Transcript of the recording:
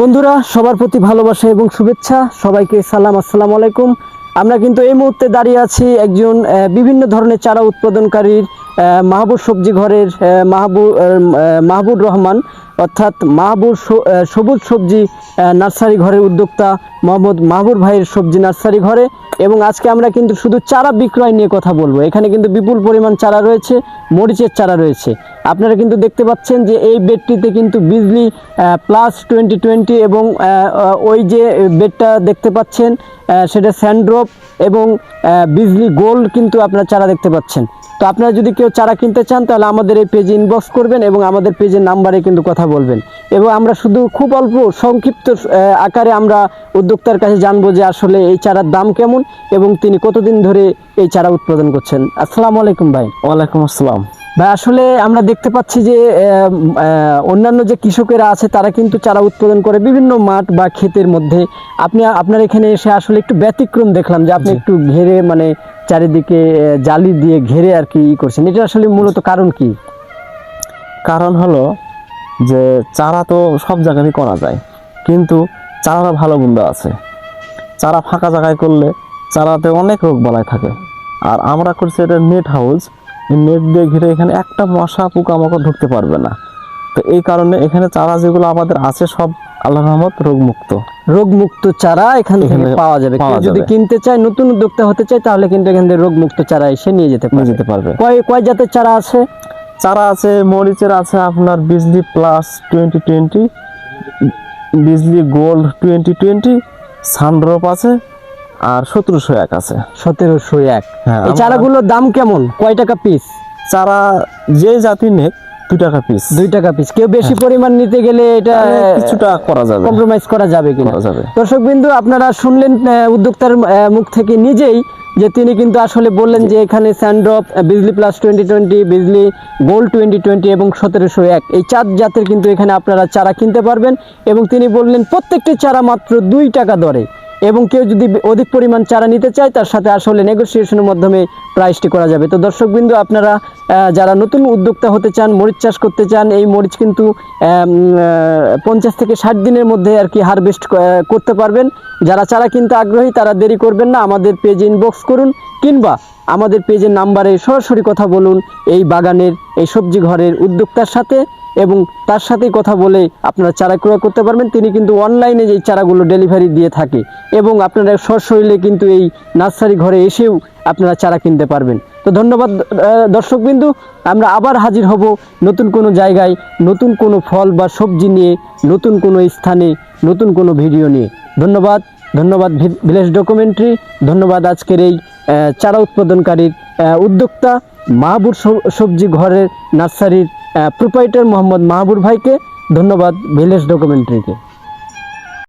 বন্ধুরা, সবার প্রতি ভালোবাসা এবং শুভেচ্ছা। সবাইকে সালাম, আসসালামু আলাইকুম। আমরা কিন্তু এই মুহূর্তে দাঁড়িয়ে আছি একজন বিভিন্ন ধরনের চারা উৎপাদনকারীর মাহবুব সবজি ঘরের মাহবুব মাহবুব রহমান। অর্থাৎ আহ, সবুজ সবজি নার্সারি ঘরের উদ্যোক্তা মোহাম্মদ মাহবুব ভাইয়ের সবজি নার্সারি ঘরে। এবং আজকে আমরা কিন্তু শুধু চারা বিক্রয় নিয়ে কথা বলব। এখানে কিন্তু বিপুল পরিমাণ চারা রয়েছে মরিচের চারা রয়েছে। আপনারা কিন্তু দেখতে পাচ্ছেন যে এই বেডটিতে কিন্তু বিজলি প্লাস টোয়েন্টি টোয়েন্টি এবং ওই যে বেডটা দেখতে পাচ্ছেন সেটা স্যান্ড্রপ এবং বিজলি গোল্ড কিন্তু আপনারা চারা দেখতে পাচ্ছেন। তো আপনারা যদি কেউ চারা কিনতে চান তাহলে আমাদের এই পেজে ইনবক্স করবেন এবং আমাদের পেজের নাম্বারে কিন্তু কথা বলবেন। এবং আমরা শুধু খুব অল্প সংক্ষিপ্ত আকারে আমরা উদ্যোক্তার কাছে জানব যে আসলে এই চারার দাম কেমন এবং তিনি কতদিন ধরে এই চারা উৎপাদন করছেন। আসসালামু আলাইকুম ভাই। ওয়ালাইকুম আসসালাম। ভাই আসলে আমরা দেখতে পাচ্ছি যে অন্যান্য যে কৃষকেরা আছে তারা কিন্তু চারা উৎপাদন করে বিভিন্ন মাঠ বা ক্ষেতের মধ্যে। আপনি আপনার এখানে এসে আসলে একটু ব্যতিক্রম দেখলাম যে আপনি একটু ঘেরে মানে চারিদিকে জালি দিয়ে ঘেরে আর কি ই করছেন। এটা আসলে মূলত কারণ কি? কারণ হলো যে চারা তো সব জায়গায় করা যায় কিন্তু চারাটা ভালো মন্দ আছে। চারা ফাঁকা জায়গায় করলে চারাতে অনেক রোগ বালাই থাকে। আর আমরা করছি এটা নেট হাউস নেট দিয়ে ঘিরে এখানে একটা মশা পোকামাকড় ঢুকতে পারবে না। তো এই কারণে এখানে চারা যেগুলো আমাদের আছে সব আল্লাহ রহমত রোগমুক্ত। রোগমুক্ত চারা এখান থেকে পাওয়া যাবে। কেউ যদি কিনতে চায় নতুন উদ্যোক্তা হতে চায় তাহলে কিন্তু এখান থেকে রোগমুক্ত চারা এসে নিয়ে যেতে যেতে পারবে। কয় কয় জাতের চারা আছে? চারা আছে মরিচের আছে আপনার Bijli plus twenty twenty Bijli gold twenty twenty Sundrop আছে আর সতেরোশো এক আছে। সতেরোশো এক। হ্যাঁ, এই চারাগুলোর দাম কেমন? কয় টাকা পিস চারা যে জাতি নেক দু টাকা পিস দুই টাকা পিস কেউ বেশি পরিমাণ নিতে গেলে এটা কিছুটা করা যাবে। কম্প্রোমাইজ করা যাবে কিনা? যাবে। দর্শক বিন্দু আপনারা শুনলেন উদ্যোক্তার মুখ থেকে নিজেই যে তিনি কিন্তু আসলে বললেন যে এখানে Sundrop Bijli plus twenty twenty Bijli gold twenty twenty এবং সতেরোশো এক। এই চার জাতের কিন্তু এখানে আপনারা চারা কিনতে পারবেন এবং তিনি বললেন প্রত্যেকটি চারা মাত্র দুই টাকা দরে। এবং কেউ যদি অধিক পরিমাণ চারা নিতে চায়, তার সাথে আসলে নেগোসিয়েশনের মাধ্যমে প্রাইসটি করা যাবে। তো দর্শকবিন্দু, আপনারা যারা নতুন উদ্যোক্তা হতে চান, মরিচ চাষ করতে চান, এই মরিচ কিন্তু পঞ্চাশ থেকে ষাট দিনের মধ্যে আর কি হারভেস্ট করতে পারবেন। যারা চারা কিনতে আগ্রহী, তারা দেরি করবেন না। আমাদের পেজে ইনবক্স করুন, কিংবা আমাদের পেজের নাম্বারে সরাসরি কথা বলুন এই বাগানের, এই সবজি ঘরের উদ্যোক্তার সাথে। এবং তার সাথেই কথা বলে আপনারা চারা ক্রয় করতে পারবেন। তিনি কিন্তু অনলাইনে যে চারাগুলো ডেলিভারি দিয়ে থাকে এবং আপনারা সশরীরে কিন্তু এই নার্সারি ঘরে এসেও আপনারা চারা কিনতে পারবেন। তো ধন্যবাদ দর্শকবিন্দু। আমরা আবার হাজির হব নতুন কোনো জায়গায়, নতুন কোনো ফল বা সবজি নিয়ে, নতুন কোনো স্থানে, নতুন কোনো ভিডিও নিয়ে। ধন্যবাদ ধন্যবাদ ভিলেজ ডকুমেন্টারি ধন্যবাদ আজকের এই চারা উৎপাদনকারীর উদ্যোক্তা, মাহবুর সবজি ঘরের নার্সারির প্রোপাইটার মোহাম্মদ মাহবুর ভাইকে ধন্যবাদ ভিলেজ ডকুমেন্টারিকে